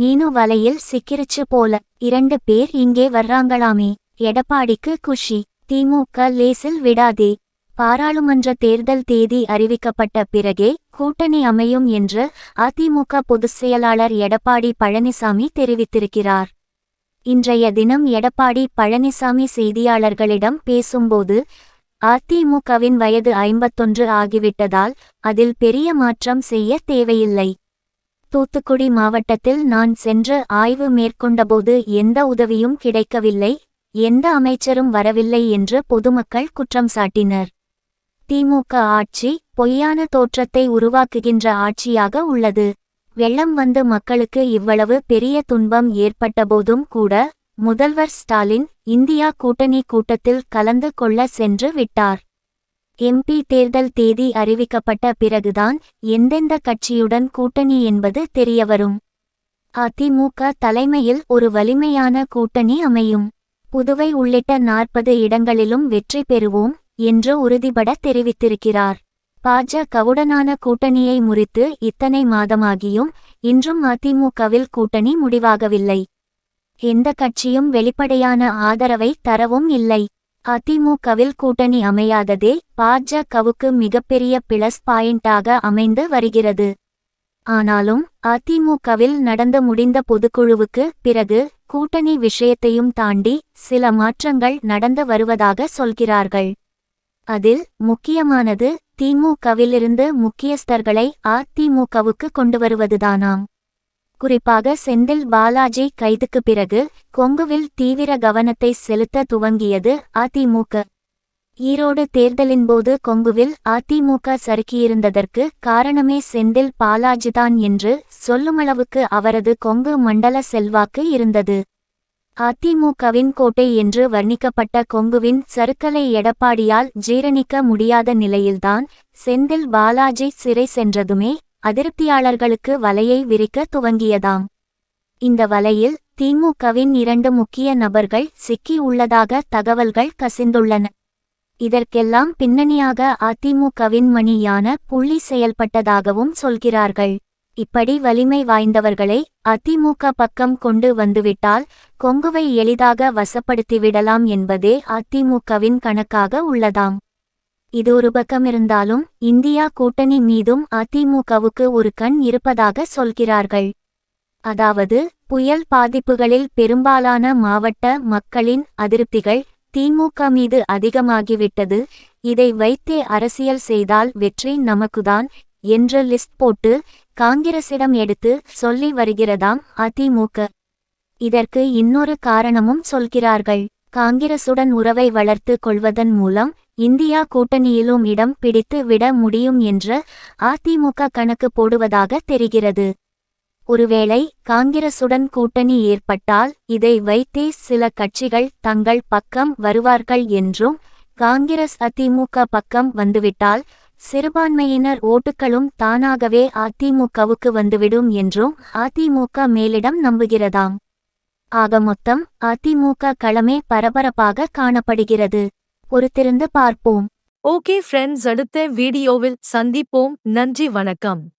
நீனு வலையில் சிக்கிருச்சு போல. இரண்டு பேர் இங்கே வர்றாங்களாமே. எடப்பாடிக்கு குஷி. திமுக லேசில் விடாதே. பாராளுமன்ற தேர்தல் தேதி அறிவிக்கப்பட்ட பிறகே கூட்டணி அமையும் என்று அதிமுக பொதுச் செயலாளர் எடப்பாடி பழனிசாமி தெரிவித்திருக்கிறார். இன்றைய தினம் எடப்பாடி பழனிசாமி செய்தியாளர்களிடம் பேசும்போது அதிமுகவின் வயது ஐம்பத்தொன்று ஆகிவிட்டதால் அதில் பெரிய மாற்றம் செய்ய தேவையில்லை. தூத்துக்குடி மாவட்டத்தில் நான் சென்று ஆய்வு மேற்கொண்டபோது எந்த உதவியும் கிடைக்கவில்லை எந்த அமைச்சரும் வரவில்லை என்று பொதுமக்கள் குற்றம் சாட்டினர். திமுக ஆட்சி பொய்யான தோற்றத்தை உருவாக்குகின்ற ஆட்சியாக உள்ளது. வெள்ளம் வந்து மக்களுக்கு இவ்வளவு பெரிய துன்பம் ஏற்பட்டபோதும் கூட முதல்வர் ஸ்டாலின் இந்தியா கூட்டணி கூட்டத்தில் கலந்து கொள்ள சென்று விட்டார். எம்பி தேர்தல் தேதி அறிவிக்கப்பட்ட பிறகுதான் எந்தெந்த கட்சியுடன் கூட்டணி என்பது தெரியவரும். அதிமுக தலைமையில் ஒரு வலிமையான கூட்டணி அமையும். புதுவை உள்ளிட்ட நாற்பது இடங்களிலும் வெற்றி பெறுவோம் என்று உறுதிபட தெரிவித்திருக்கிறார். பாஜகவுடனான கூட்டணியை முறித்து இத்தனை மாதமாகியும் இன்றும் அதிமுகவில் கூட்டணி முடிவாகவில்லை. எந்த கட்சியும் வெளிப்படையான ஆதரவை தரவும் இல்லை. அதிமுகவில் கூட்டணி அமையாததே பாஜகவுக்கு மிகப்பெரிய பிளஸ் பாயிண்டாக அமைந்து வருகிறது. ஆனாலும் அதிமுகவில் நடந்து முடிந்த பொதுக்குழுவுக்கு பிறகு கூட்டணி விஷயத்தையும் தாண்டி சில மாற்றங்கள் நடந்து வருவதாக சொல்கிறார்கள். அதில் முக்கியமானது திமுகவிலிருந்து முக்கியஸ்தர்களை அதிமுகவுக்கு கொண்டு வருவதுதானாம். குறிப்பாக செந்தில் பாலாஜி கைதுக்கு பிறகு கொங்குவில் தீவிர கவனத்தை செலுத்த துவங்கியது அதிமுக. ஈரோடு தேர்தலின்போது கொங்குவில் அதிமுக சறுக்கியிருந்ததற்கு காரணமே செந்தில் பாலாஜிதான் என்று சொல்லுமளவுக்கு அவரது கொங்கு மண்டல செல்வாக்கு இருந்தது. அதிமுகவின் கோட்டை என்று வர்ணிக்கப்பட்ட கொங்குவின் சறுக்கலை எடப்பாடியால் ஜீரணிக்க முடியாத நிலையில்தான் செந்தில் பாலாஜி சிறை சென்றதுமே அதிருப்தியாளர்களுக்கு வலையை விரிக்க துவங்கியதாம். இந்த வலையில் திமுகவின் இரண்டு முக்கிய நபர்கள் சிக்கி உள்ளதாக தகவல்கள் கசிந்துள்ளன. இதற்கெல்லாம் பின்னணியாக அதிமுகவின் மணியான புள்ளி செயல்பட்டதாகவும் சொல்கிறார்கள். இப்படி வலிமை வாய்ந்தவர்களை அதிமுக பக்கம் கொண்டு வந்துவிட்டால் கொங்குவை எளிதாக வசப்படுத்திவிடலாம் என்பதே அதிமுகவின் கணக்காக உள்ளதாம். இது ஒரு பக்கம் இருந்தாலும் இந்தியா கூட்டணி மீதும் அதிமுகவுக்கு ஒரு கண் இருப்பதாக சொல்கிறார்கள். அதாவது புயல் பாதிப்புகளில் பெரும்பாலான மாவட்ட மக்களின் அதிருப்திகள் திமுக மீது அதிகமாகிவிட்டது. இதை வைத்தே அரசியல் செய்தால் வெற்றி நமக்குதான் என்று லிஸ்ட் போட்டு காங்கிரசிடம் எடுத்து சொல்லி வருகிறதாம் அதிமுக. இதற்கு இன்னொரு காரணமும் சொல்கிறார்கள். காங்கிரசுடன் உறவை வளர்த்து கொள்வதன் மூலம் இந்தியா கூட்டணியிலும் இடம் பிடித்து விட முடியும் என்று அதிமுக கணக்கு போடுவதாக தெரிகிறது. ஒருவேளை காங்கிரசுடன் கூட்டணி ஏற்பட்டால் இதை வைத்தே சில கட்சிகள் தங்கள் பக்கம் வருவார்கள் என்றும் காங்கிரஸ் அதிமுக பக்கம் வந்துவிட்டால் சிறுபான்மையினர் ஓட்டுகளும் தானாகவே அதிமுகவுக்கு வந்துவிடும் என்றும் அதிமுக மேலிடம் நம்புகிறதாம். ஆக மொத்தம் அதிமுக களமே பரபரப்பாக காணப்படுகிறது. பொறுத்திருந்து பார்ப்போம். ஓகே ஃப்ரெண்ட்ஸ் அடுத்த வீடியோவில் சந்திப்போம். நன்றி வணக்கம்.